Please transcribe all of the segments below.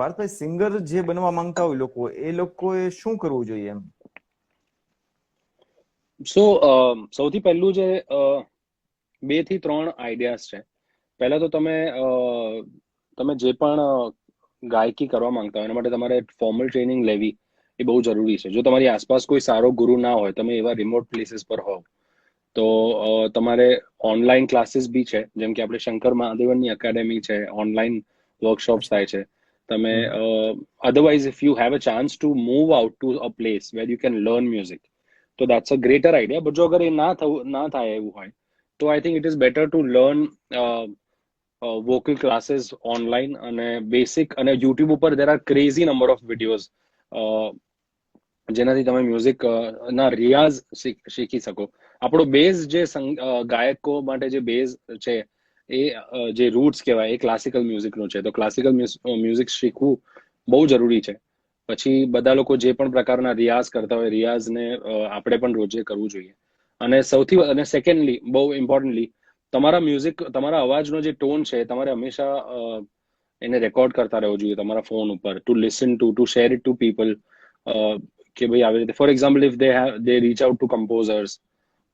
પાર્થભાઈ singer જે બનવા માંગતા હોય લોકો, એ લોકોએ શું કરવું જોઈએ એમ? સો સૌથી પહેલું જે બેથી ત્રણ આઈડિયાઝ છે. પહેલા તો તમે તમે જે પણ ગાયકી કરવા માંગતા હોય, એના માટે તમારે ફોર્મલ ટ્રેનિંગ લેવી એ બહુ જરૂરી છે. જો તમારી આસપાસ કોઈ સારો ગુરુ ના હોય, તમે એવા રિમોટ પ્લેસીસ પર હોવ, તો તમારે ઓનલાઈન ક્લાસીસ બી છે. જેમ કે આપણે શંકર મહાદેવનની એકેડેમી છે ઓનલાઈન વર્કશોપ્સ થાય છે. તમે otherwise if you have a chance to move out to a place where you can learn music તો that's a greater idea but જો અગર એ ના થવું ના થાય એવું હોય તો I think it is better to learn vocal classes online અને બેસિક અને યુટ્યુબ ઉપર there are crazy number of videos જેનાથી તમે મ્યુઝિક ના રિયાઝ શીખી શકો આપણો બેઝ જે ગાયકો માટે જે બેઝ છે એ જે રૂટ્સ કહેવાય, એ ક્લાસિકલ મ્યુઝિકનું છે. તો ક્લાસિકલ મ્યુઝિક શીખવું બહુ જરૂરી છે. પછી બધા લોકો જે પણ પ્રકારના રિયાઝ કરતા હોય, રિયાઝને આપણે પણ રોજે કરવું જોઈએ. અને સૌથી અને સેકન્ડલી બહુ ઇમ્પોર્ટન્ટલી તમારા મ્યુઝિક તમારા અવાજનો જે ટોન છે, તમારે હંમેશા એને રેકોર્ડ કરતા રહેવું જોઈએ તમારા ફોન ઉપર. To listen to to share it to people કે ભાઈ આવી રીતે. For example if they they reach out to composers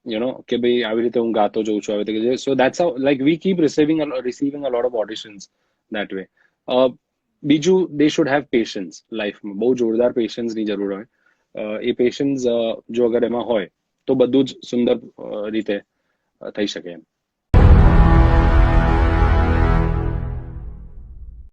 you know કે ભાઈ આવી રીતે હું ગાતો જઉં છું આવી રીતે so that's how like we keep receiving receiving a lot of auditions that way બીજું દે શુડ હેવ પેશન્સ લાઈફમાં બહુ જોરદાર પેશન્સની જરૂર હોય એ પેશન્સ જો અગર એમાં હોય તો બધું જ સુંદર રીતે થઈ શકે એમ